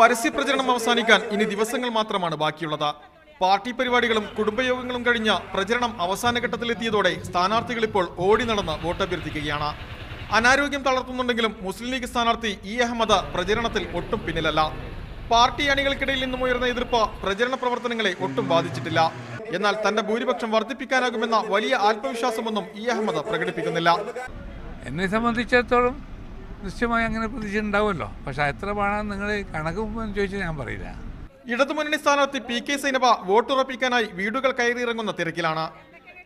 പരസ്യപ്രചരണം അവസാനിക്കാൻ ഇനി ദിവസങ്ങൾ മാത്രമാണ് ബാക്കിയുള്ളത്. പാർട്ടി പരിപാടികളും കുടുംബയോഗങ്ങളും കഴിഞ്ഞ പ്രചരണം അവസാന ഘട്ടത്തിലെത്തിയതോടെ സ്ഥാനാർത്ഥികൾ ഇപ്പോൾ ഓടി നടന്ന് വോട്ടഭ്യർത്ഥിക്കുകയാണ്. അനാരോഗ്യം തളർത്തുന്നുണ്ടെങ്കിലും മുസ്ലിം ലീഗ് സ്ഥാനാർത്ഥി ഇ അഹമ്മദ് പ്രചരണത്തിൽ ഒട്ടും പിന്നിലല്ല. പാർട്ടി അണികൾക്കിടയിൽ നിന്നും ഉയർന്ന എതിർപ്പ് പ്രചരണ പ്രവർത്തനങ്ങളെ ഒട്ടും ബാധിച്ചിട്ടില്ല. എന്നാൽ തന്റെ ഭൂരിപക്ഷം വർദ്ധിപ്പിക്കാനാകുമെന്ന വലിയ ആത്മവിശ്വാസമൊന്നും ഇ അഹമ്മദ് പ്രകടിപ്പിക്കുന്നില്ല. എന്നെ സംബന്ധിച്ചിടത്തോളം നിശ്ചയമായി അങ്ങനെ പ്രതീക്ഷ ഉണ്ടാവുമല്ലോ പക്ഷെ എത്ര വേണം നിങ്ങൾ കണക്ക് ചോദിച്ചാൽ ഞാൻ പറയില്ല. ഇടതുമുന്നണി സ്ഥാനാർത്ഥി പി കെ സൈനബ വോട്ടുറപ്പിക്കാനായി വീടുകൾ കയറിയിറങ്ങുന്ന തിരക്കിലാണ്.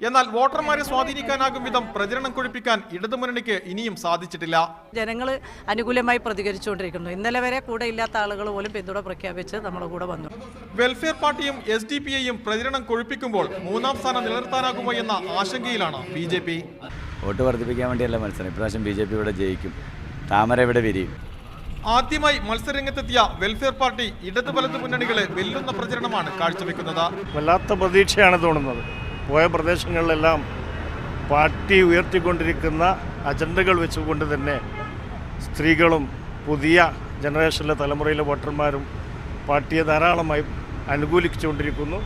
എന്നാൽ വോട്ടർമാരെ സ്വാധീനിക്കാനാകും വിധം പ്രചരണം കുഴിപ്പിക്കാൻ ഇടതുമുന്നണിക്ക് ഇനിയും സാധിച്ചിട്ടില്ല. ജനങ്ങൾ അനുകൂലമായി പ്രതികരിച്ചുകൊണ്ടിരിക്കുന്നു. ഇന്നലെ വരെ കൂടെ ഇല്ലാത്ത ആളുകൾ പോലും പിന്തുണ പ്രഖ്യാപിച്ച് നമ്മുടെ കൂടെ വന്നു. വെൽഫെയർ പാർട്ടിയും എസ് ഡി പി ഐയും പ്രചരണം കൊഴിപ്പിക്കുമ്പോൾ മൂന്നാം സ്ഥാനം നിലനിർത്താനാകുമോ എന്ന ആശങ്കയിലാണ് ബി ജെ പി. വോട്ട് വർദ്ധിപ്പിക്കാൻ വേണ്ടിയല്ല മത്സരം. ഇപ്രാവശ്യം ബി ജെ പി ഇവിടെ ജയിക്കും. താമര ഇവിടെ വിരിയും? ആദ്യമായി മത്സരരംഗത്തെത്തിയ വെൽഫെയർ പാർട്ടി ഇടതു വലത് മുന്നണികളെ വെല്ലുന്ന പ്രചരണമാണ് കാഴ്ചവെക്കുന്നത്. വല്ലാത്ത പ്രതീക്ഷയാണ് തോന്നുന്നത്. പോയ പ്രദേശങ്ങളിലെല്ലാം പാർട്ടി ഉയർത്തിക്കൊണ്ടിരിക്കുന്ന അജണ്ടകൾ വെച്ചുകൊണ്ട് തന്നെ സ്ത്രീകളും പുതിയ ജനറേഷനിലെ തലമുറയിലെ വോട്ടർമാരും പാർട്ടിയെ ധാരാളമായി അനുകൂലിച്ചുകൊണ്ടിരിക്കുന്നു.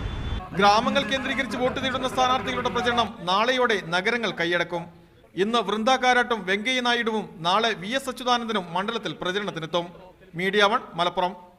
ഗ്രാമങ്ങൾ കേന്ദ്രീകരിച്ച് വോട്ട് നേടുന്ന സ്ഥാനാർത്ഥികളുടെ പ്രചരണം നാളെയോടെ നഗരങ്ങൾ കൈയടക്കും. ഇന്ന് വൃന്ദ കാരാട്ടും വെങ്കയ്യ നായിഡുവും നാളെ വി എസ് അച്യുതാനന്ദനും മണ്ഡലത്തിൽ പ്രചരണത്തിനെത്തും. Media one Malappuram.